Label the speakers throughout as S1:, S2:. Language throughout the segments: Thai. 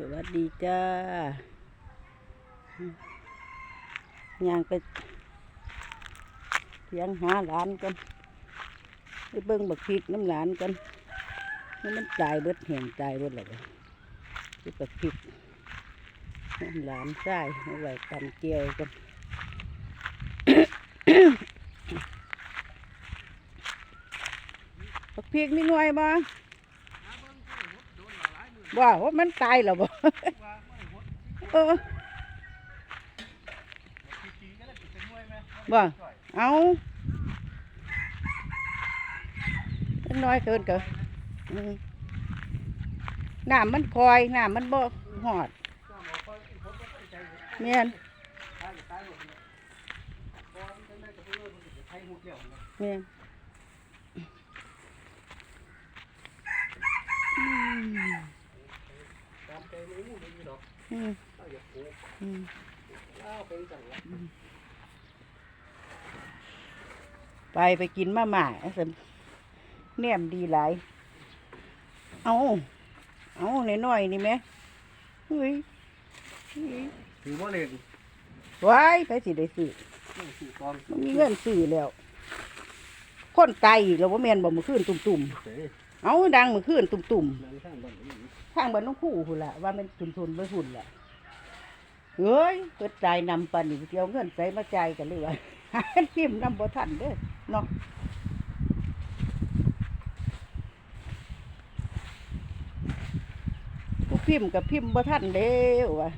S1: สวัสดีจ้าย่างไปเลี้ยงหาหลานกันไปเบิ่งบักพริกน้ำหลานกันนี่มันตายเบิดแห่งตายเบิดแล้วคือบักพริกน้ำหลานใส่เอาไว้ตำเจียวกันบักพริกมีหน่วยบ่ ว่าว่ามันตายแล้วบ่เออบ่เอาจักหน้อยเกินเกินอืมน้ำมันคอยน้ำมันบ่หอดเมียนเมียนอืม อืมอืมไปไปกินมาม่าสิแหนมดีหลาย เอาเอาน้อยๆนี่ไหมเฮ้ยเฮ้ย
S2: ถือว่าเล็ก
S1: ว้ายไปสิได้ซื้อ
S2: ถือกอง
S1: มันมีเงินซื้อแล้ว คนไตายอีกแล้วว่าแมนบอกมือขึ้นตุ่ม
S2: เสย
S1: ๆ เอาดังมือขึ้นตุ่ม
S2: นั่งข้างบ้านนี่
S1: ๆทางบ้านน้องคู่หุ่นละว่ามันทุนทุนไปหุ่นละเฮ้ยเปิดจ่ายนำปันนี่เดียวเงินใส่มาใจกันเลยว่าหาพิมพ์นำบ่ทันเด้อเนาะกูพิมพ์กับพิมพ์บ่ทันเด้อว่ะ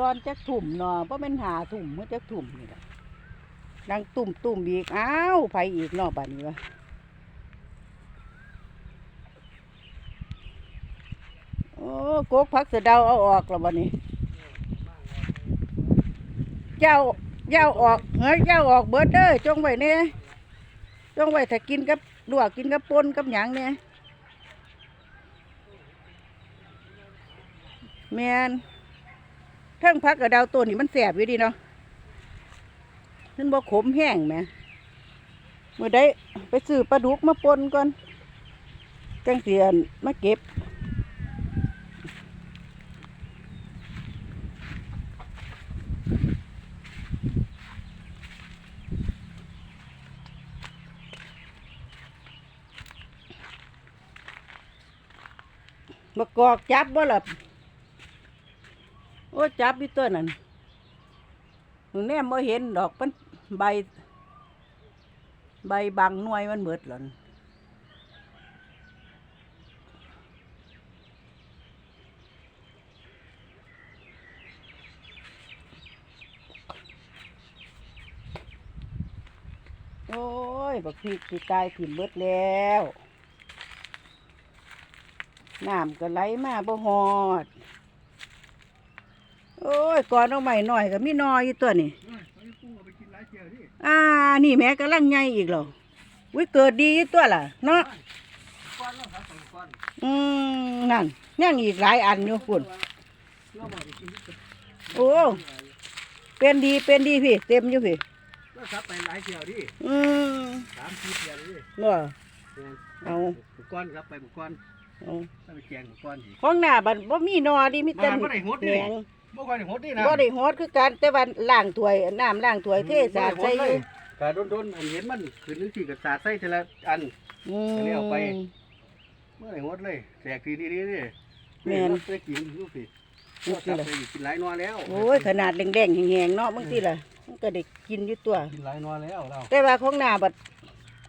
S1: ตอนจักถุ่มเนาะเพราะมันหาถุ่มเมื่อจักถุ่มนี่แหละดังตุ่มตุ่มอีกอ้าวไปอีกนอกบ้านนี้วะโอ้โกกพักเสดาเอาออกแล้ววันนี้ เจ้าเจ้าออกเฮ้ยเจ้าออกเบิดเด้อจงไว้เนี่ยจงไว้ถ้ากินกับลวกกินกับปนกับหยังเนี่ยแมน เทิงพักกับดาวตัวนี่มันแสบอยู่ดีเนาะมันบ่ขมแห้งแหมเมื่อได้ไปซื้อปลาดุกมาปนก่อนจังเสียนมาเก็บมากอกจับบ่ล่ะโอ้จับอยู่ตัวนั่นหนูแนมบ่เห็นดอกมันใบ ใบบังหน่วยมันเบิดหล่นโอ้ยบักพริกสิตายถิ่มเบิดแล้ว น้ำก็ไหลมาบ่ฮอด ยก่อนเอาใหม่หน่อยก็มีนออยู่ตัวนี่
S2: เฮ้ยตอนนี้กุ้งเอาไปกินหลายเที่ยวที่
S1: อ่า นี่แม่กำลังใหญ่อีกเหรอวิเกิดดีอยู่ตัวล่ะ เนาะ
S2: ก้อนแล้วครับสองก้อน
S1: อืมนั่นยังอีกหลายอันอยู่พุ่น
S2: เพื่อมาไปกินที่
S1: โอ้เป็นดีเป็นดีพี่ เต็มอยู่พี่
S2: ก็ซับไปหลายเที่ยวที่
S1: อืม
S2: สามสี่เที่ยวที่
S1: เนาะเอา
S2: บุกก้อนครับไปบุกก้อน
S1: เอา
S2: ถ้าไปแกงบุกก้อนอีก
S1: ของหน้าบัดบ่มีนอดีมีแต่
S2: มันบ่ได้หด
S1: แห
S2: นี่
S1: นง
S2: บ่ค่อยได้หดนี่นะ
S1: บ่ได้ฮอดคือกันแต่ว่าล้างถ้วยน้ำล้างถ้วยเทสาดใส่อยู่
S2: กาโดนโดนๆอันเห็นมันขึ้นนึกที่กับสาดใส่ทีละอัน
S1: อืม
S2: อันนี้เอาไปเมื่อไหร่หดเลยแตกทีดีๆนี่
S1: แม่น
S2: เราไปกินดูสิ
S1: นี่
S2: ก็
S1: สิ
S2: ซับ
S1: ล่ะ
S2: ไปกินหลายนัวแล้ว
S1: โอ้ยขนาดแดงๆแห้งๆเนาะบางทีล่ะมันก็ได้กินอยู่ตัว
S2: กินหลายนัวแล้วเรา
S1: แต่ว่าของหน้าบัด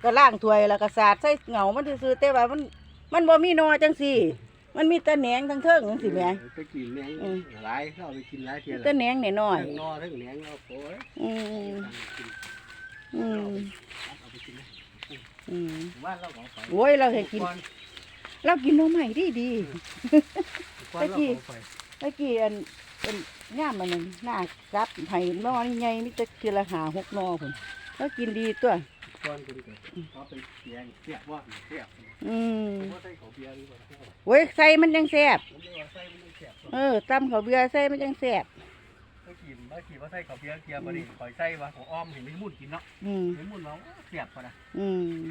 S1: ก็ล้างถ้วยแล้วก็สาดใส่เหงามันซื่อๆแต่ว่ามันมันบ่มีนอจังซี่ มันมีแต่แหนงทั้งเทิงจังซี่แหม
S2: ไปกินแหนง
S1: อืม
S2: หลายเข้าไปกินหลายเที่ยว
S1: แต่แหนงน้อย
S2: ทั้งนอทั้งแหนงเราโอ้ย
S1: ๆอืมอืม
S2: เอาไปกินนะ
S1: อืม
S2: ว่าเราเอาไป
S1: โอ้ยเราให้กิน
S2: ก่อน
S1: เรากินหน้อใหม่ดีดี
S2: ก่อนเราเอาไป
S1: ๆเมื่อกี้อันเป็นย่ามมันนึงหน้ากับไห้นอนี่ใหญ่มีแต่ทีละหาหกนอพุ่นแล้วกินดีตัว
S2: ก่อนคุณก็เอาไปเสียงเสียบว่าเสียบ
S1: อืม
S2: ว่าใส่ข้าวเบียร์หรือเปล่า
S1: โอ้ยใส่มันยังแซ่บ
S2: ผมเรียกว่าใส่มันเสียบ
S1: เออตำข้าวเบียร์ใส่มันยังแซ่บ
S2: ใส่ก็กินมาขี่ว่าใส่ข้าวเบียร์เกียร์มาดิข่อยใส่ว่าของอ้อมเห็นไม่มุ่นกินเนาะ
S1: อืม
S2: เห็นมุ่นว่าเสียบปะนะ
S1: อืม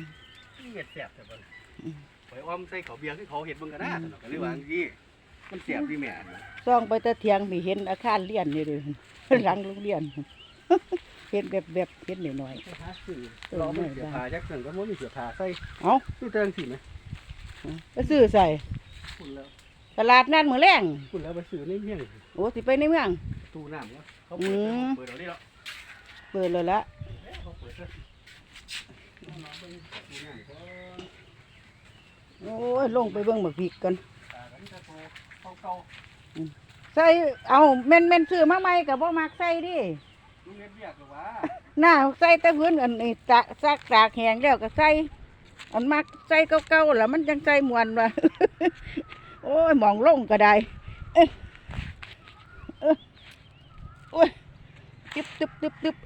S2: นี่เห็ดเสียบแต่ปะ
S1: อืม
S2: ข่อยอ้อมใส่ข้าวเบียร์ให้เขาเห็ดเบิ่งกันนะสนอกก็เลยว่าจังซี่มันเสียบที่แม่อันนี้
S1: ซ่องไปแตะเทียงมีเห็นอาคารเรียนนี่เด้อหลังโรงเรียน เห็นแบบแบบเห็นหน่อย
S2: ไปหาซื้อรอมันเสียผ้าจักสั่นก็บ่มีเสียผ้าใส่
S1: ๆเอ้า
S2: ซื้อเติงสิไหม
S1: ไปซื้อใส่
S2: คุณแล้ว
S1: ตลาดนัดมื้อแรง
S2: คุณแล้วไปซื้อในเมือง
S1: โอ้สิไปในเมือง
S2: ตู้น้ำเนาะเขาเปิด
S1: อืม
S2: เปิดเอาดิเนาะ
S1: เปิดเลยละ
S2: เขาเปิดซะน้องๆเบิ่งตู้น้ำก่อน
S1: โอ้ยลงไปเบิ่งบักพริกกัน
S2: ตากันจะโตเก่า
S1: ใส่เอาแม่นแม่นซื้อมาใหม่ก็บ่มักใส่ดิ
S2: ๆลุงเฮ็ดเวียกหรือว่า
S1: หน้าใส่ต่พื้นอันนี้ตะซักตากแหงแล้วก็ใส่อันมักใส่เก่าๆแล้วมันจังใส่มวนว่ะโอ้ยมองลงก็ได้เอ้ยเอ้ยโอ้ยตึบตึบตึบตึบ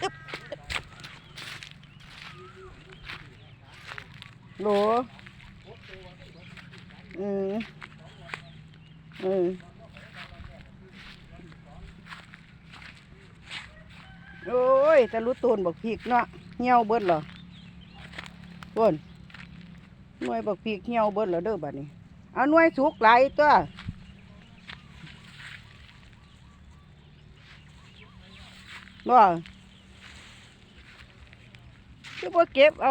S1: ตึบโหลอืมอืม โอ้ยแต่รู้ตูนบักพีกเนาะเหี่ยวเบิดเหรอเบิ่นหน่วยบักพีกเหี่ยวเบิดเหรอเด้อบัดนี้ เอาหน่วยสุกหลตัวบ่คือบ่เก็บเอา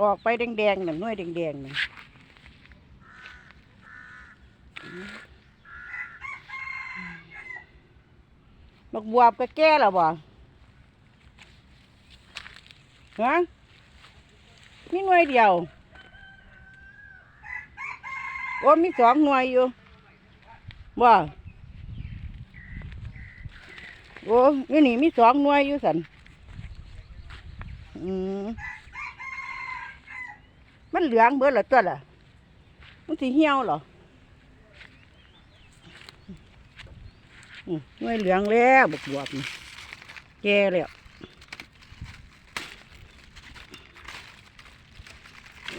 S1: ออกไปแดงๆน่ะหน่วยแดงๆน่ะบักบวบก็แก่แล้วบ่ ฮะมีหน่วยเดียว โอ้มีสองหน่วยอยู่ว่าโอ้ยนี่มีสองหน่วยอยู่สันอืมมันเหลืองเบิดเหรอตัวล่ะมันสีเหี่ยวเหรออืมหน่วยเหลืองแล้วบกบวบนี่แก่แล้ว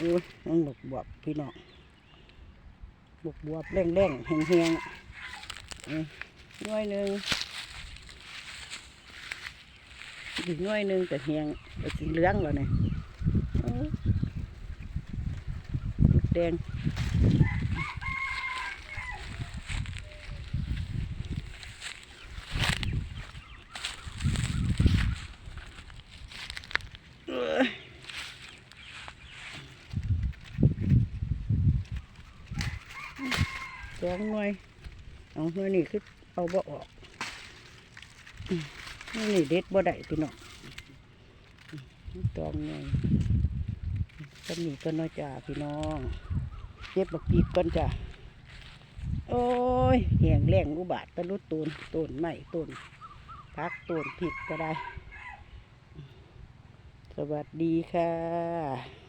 S1: อู้ยมังบกบวบพี่น้องบกบวบแรงแรงแหงแหงน้อยหนึ่งอีกน้อยหนึ่งแต่แหงแต่สีเหลืองแล้วเนี่ยแดงเอ้ย สองหน่วยเอาหน่วยนี่คือเอาบ่ออกอืมหน่วยนี่เด็ดบ่ได้พี่น้องอืมสองหน่วยสำนีก็น้อยจ้าพี่น้องเก็บบักปีกก่อนจ้าโอ้ยแหงแรงอุบาทตะลุตูนตูนไม้ตูนพักตูนผิดก็ได้ สวัสดีค่ะ